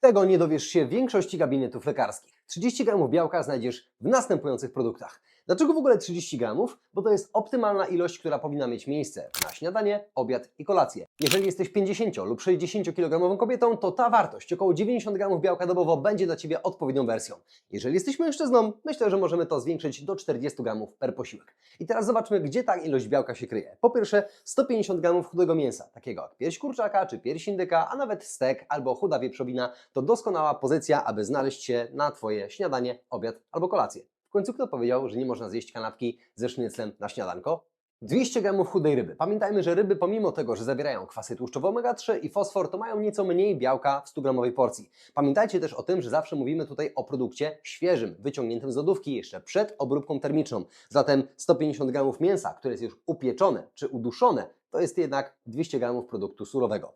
Tego nie dowiesz się w większości gabinetów lekarskich. 30 gramów białka znajdziesz w następujących produktach. Dlaczego w ogóle 30 gramów? Bo to jest optymalna ilość, która powinna mieć miejsce na śniadanie, obiad i kolację. Jeżeli jesteś 50 lub 60 kg kobietą, to ta wartość, około 90 gramów białka dobowo, będzie dla Ciebie odpowiednią wersją. Jeżeli jesteś mężczyzną, myślę, że możemy to zwiększyć do 40 gramów per posiłek. I teraz zobaczmy, gdzie ta ilość białka się kryje. Po pierwsze, 150 gramów chudego mięsa, takiego jak pierś kurczaka czy pierś indyka, a nawet stek albo chuda wieprzowina, to doskonała pozycja, aby znaleźć się na Twoje śniadanie, obiad albo kolację. W końcu kto powiedział, że nie można zjeść kanapki ze sznyclem na śniadanko? 200 gramów chudej ryby. Pamiętajmy, że ryby pomimo tego, że zawierają kwasy tłuszczowe omega-3 i fosfor, to mają nieco mniej białka w 100 gramowej porcji. Pamiętajcie też o tym, że zawsze mówimy tutaj o produkcie świeżym, wyciągniętym z lodówki jeszcze przed obróbką termiczną. Zatem 150 gramów mięsa, które jest już upieczone czy uduszone, to jest jednak 200 gramów produktu surowego.